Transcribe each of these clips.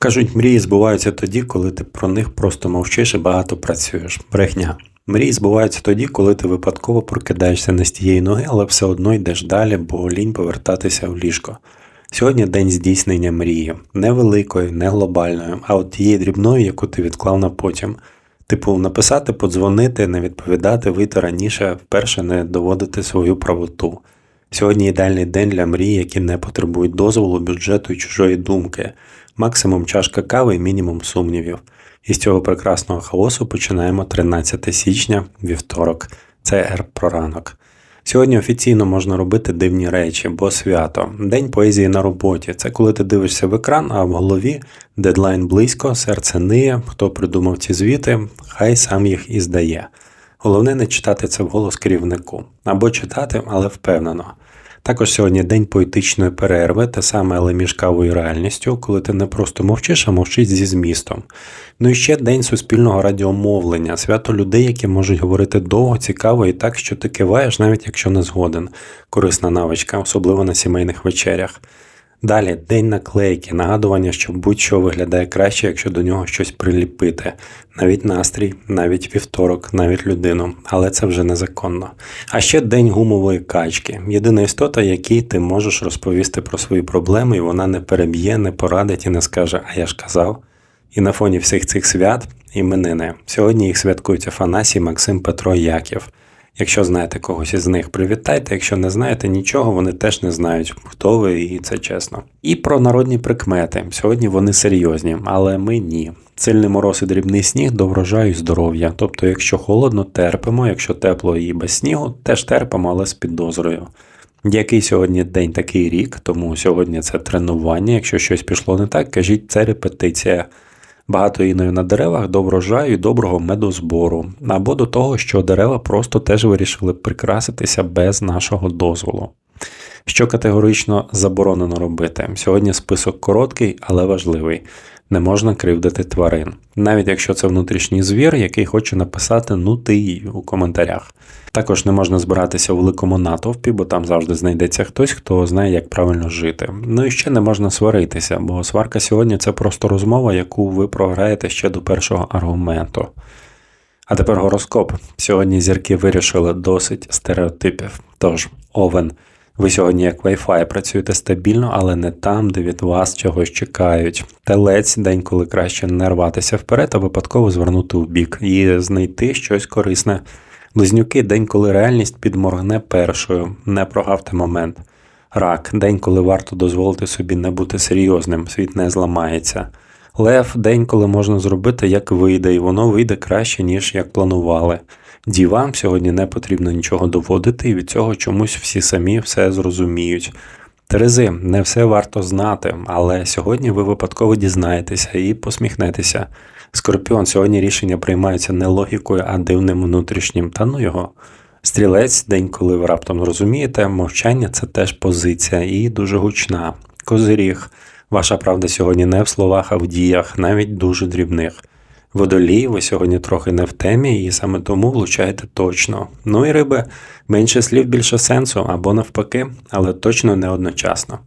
Кажуть, мрії збуваються тоді, коли ти про них просто мовчиш і багато працюєш. Брехня. Мрії збуваються тоді, коли ти випадково прокидаєшся не з тієї ноги, але все одно йдеш далі, бо лінь повертатися в ліжко. Сьогодні день здійснення мрії, не великої, не глобальної, а от тієї дрібної, яку ти відклав на потім. Типу, написати, подзвонити, не відповідати, вийти раніше, вперше не доводити свою правоту. Сьогодні ідеальний день для мрій, які не потребують дозволу, бюджету і чужої думки, максимум чашка кави мінімум сумнівів. І з цього прекрасного хаосу починаємо 13 січня, вівторок. Це ер ранок. Сьогодні офіційно можна робити дивні речі, бо свято. День поезії на роботі. Це коли ти дивишся в екран, а в голові дедлайн близько, серце ниє, хто придумав ці звіти, хай сам їх і здає. Головне не читати це вголос керівнику або читати, але впевнено. Також сьогодні день поетичної перерви, те саме, але між кавою реальністю, коли ти не просто мовчиш, а мовчиш зі змістом. Ну і ще день суспільного радіомовлення, свято людей, які можуть говорити довго, цікаво і так, що ти киваєш, навіть якщо не згоден. Корисна навичка, особливо на сімейних вечерях. Далі день наклейки, нагадування, що будь-що виглядає краще, якщо до нього щось приліпити, навіть настрій, навіть вівторок, навіть людину, але це вже незаконно. А ще день гумової качки. Єдина істота, якій ти можеш розповісти про свої проблеми, і вона не переб'є, не порадить і не скаже, а я ж казав. І на фоні всіх цих свят іменини. Сьогодні їх святкують Афанасій, Максим, Петро Яків. Якщо знаєте когось із них, привітайте. Якщо не знаєте нічого, вони теж не знають, хто ви, і це чесно. І про народні прикмети. Сьогодні вони серйозні, але ми ні. Сильний мороз і дрібний сніг до врожаю здоров'я. Тобто, якщо холодно, терпимо, якщо тепло і без снігу, теж терпимо, але з підозрою. Який сьогодні день такий рік, тому сьогодні це тренування. Якщо щось пішло не так, кажіть, це репетиція багато іною на деревах до врожаю і доброго медозбору, або до того, що дерева просто теж вирішили прикраситися без нашого дозволу. Що категорично заборонено робити. Сьогодні список короткий, але важливий. Не можна кривдити тварин, навіть якщо це внутрішній звір, який хоче написати ну ти у коментарях. Також не можна збиратися у великому натовпі, бо там завжди знайдеться хтось, хто знає, як правильно жити. Ну і ще не можна сваритися, бо сварка сьогодні це просто розмова, яку ви програєте ще до першого аргументу. А тепер гороскоп. Сьогодні зірки вирішили досить стереотипів. Тож, овен. Ви сьогодні, як Wi-Fi, працюєте стабільно, але не там, де від вас чогось чекають. Телець день, коли краще не рватися вперед, а випадково звернути в бік і знайти щось корисне. Близнюки день, коли реальність підморгне першою, не прогавте момент. Рак день, коли варто дозволити собі не бути серйозним, світ не зламається. Лев день, коли можна зробити, як вийде, і воно вийде краще, ніж як планували. Дівам сьогодні не потрібно нічого доводити, і від цього чомусь всі самі все зрозуміють. Терези, не все варто знати, але сьогодні ви випадково дізнаєтеся і посміхнетеся. Скорпіон, сьогодні рішення приймаються не логікою, а дивним внутрішнім, та ну його. Стрілець, день, коли ви раптом розумієте, мовчання це теж позиція і дуже гучна. Козиріг, ваша правда сьогодні не в словах, а в діях, навіть дуже дрібних. Водолій, ви сьогодні трохи не в темі, і саме тому влучаєте точно. Ну і риби, менше слів, більше сенсу, або навпаки, але точно не одночасно.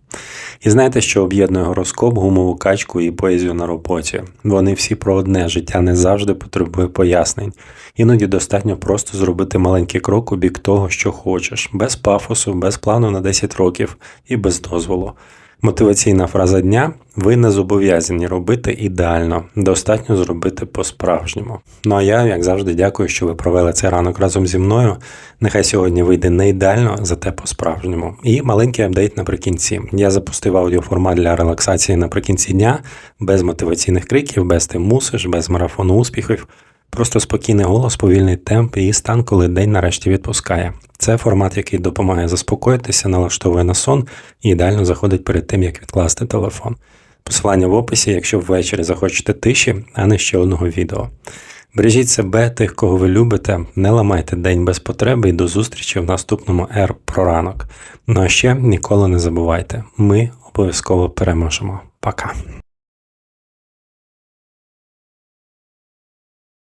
І знаєте, що об'єднує гороскоп, гумову качку і поезію на роботі. Вони всі про одне життя не завжди потребує пояснень. Іноді достатньо просто зробити маленький крок у бік того, що хочеш, без пафосу, без плану на 10 років і без дозволу. Мотиваційна фраза дня: ви не зобов'язані робити ідеально, достатньо зробити по-справжньому. Ну а я, як завжди, дякую, що ви провели цей ранок разом зі мною. Нехай сьогодні вийде не ідеально, зате по-справжньому. І маленький апдейт наприкінці. Я запустив аудіоформат для релаксації наприкінці дня, без мотиваційних криків, без ти мусиш, без марафону успіхів. Просто спокійний голос, повільний темп і стан, коли день нарешті відпускає. Це формат, який допомагає заспокоїтися, налаштовує на сон і ідеально заходить перед тим, як відкласти телефон. Посилання в описі, якщо ввечері захочете тиші, а не ще одного відео. Бережіть себе, тих, кого ви любите, не ламайте день без потреби і до зустрічі в наступному Р про ранок. Ну а ще ніколи не забувайте, ми обов'язково переможемо. Пока.